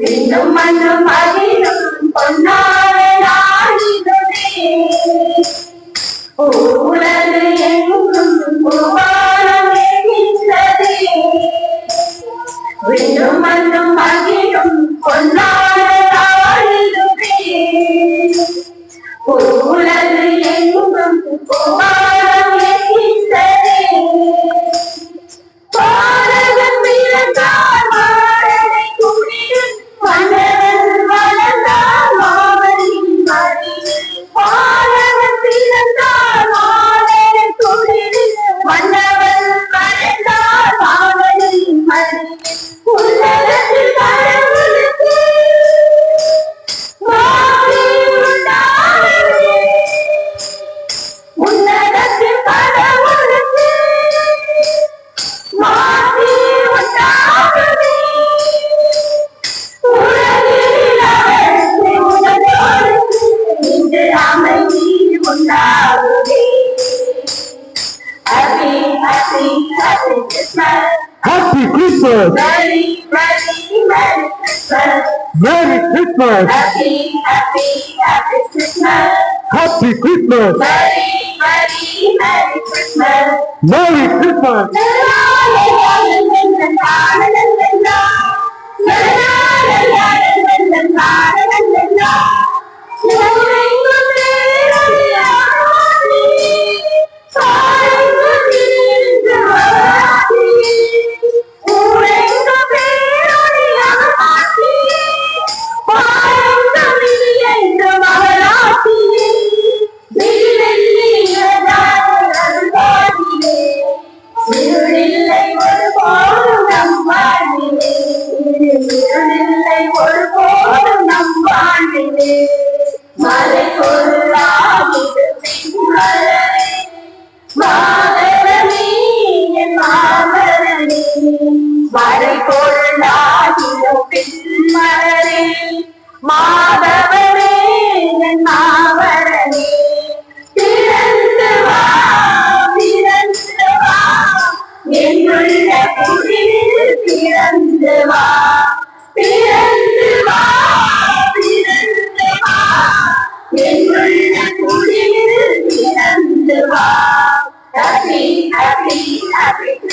விண்ணும் மண்ணும் அகிலும் பொன்னான நாளிதுவே உலகு எங்கும் பூவானம் விண்ணும் மண்ணும் அகிலும் பொன்னான நாளிதுவே உலகு Happy, happy, happy Christmas. Happy Christmas! Merry, merry, merry Christmas. Merry Christmas! Happy, happy, happy Christmas. Happy Christmas! Merry, merry, merry Christmas. Merry Christmas!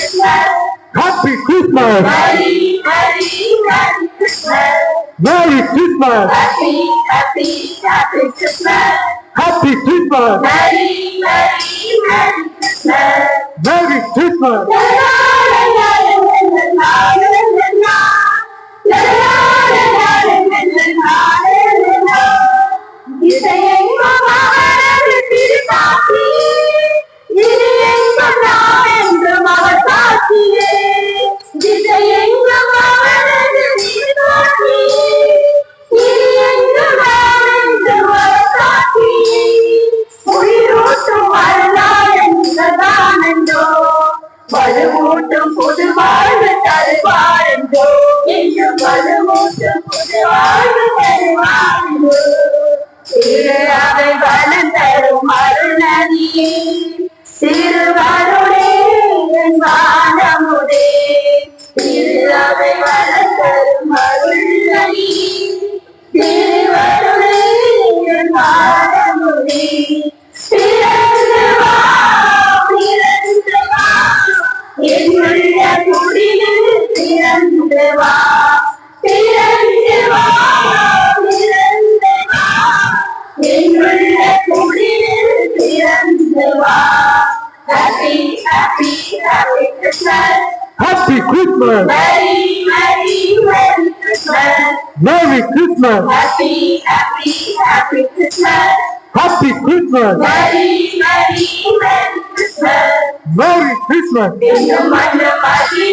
Happy Christmas! Merry, Merry, Merry Christmas! Merry Christmas! Happy, Happy, Happy Christmas! Happy Christmas! Merry, Merry, Merry Christmas! Merry Christmas! You're saying, Mama, I'm a Merry Christmas! Merry, Merry, Merry Christmas! Merry Christmas! Happy, happy, happy Christmas! Happy Christmas! Merry, Merry, Merry Christmas! Merry Christmas! In your mind, your body,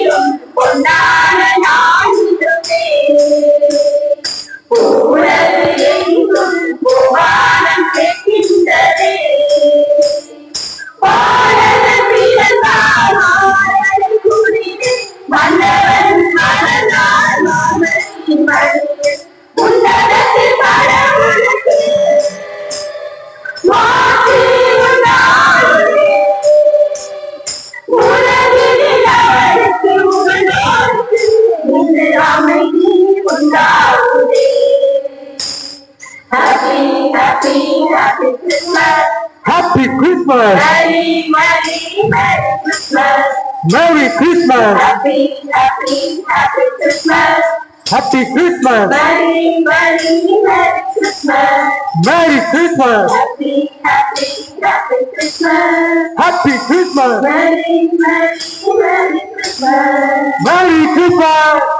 Happy Christmas. Merry, Merry, Merry Christmas. Merry Christmas. Happy, happy, happy Christmas. Happy Christmas. Merry, Merry, Merry Christmas. Merry Christmas. Happy, happy, happy Christmas. Happy Christmas. Merry, Merry, Merry Christmas. Merry Christmas.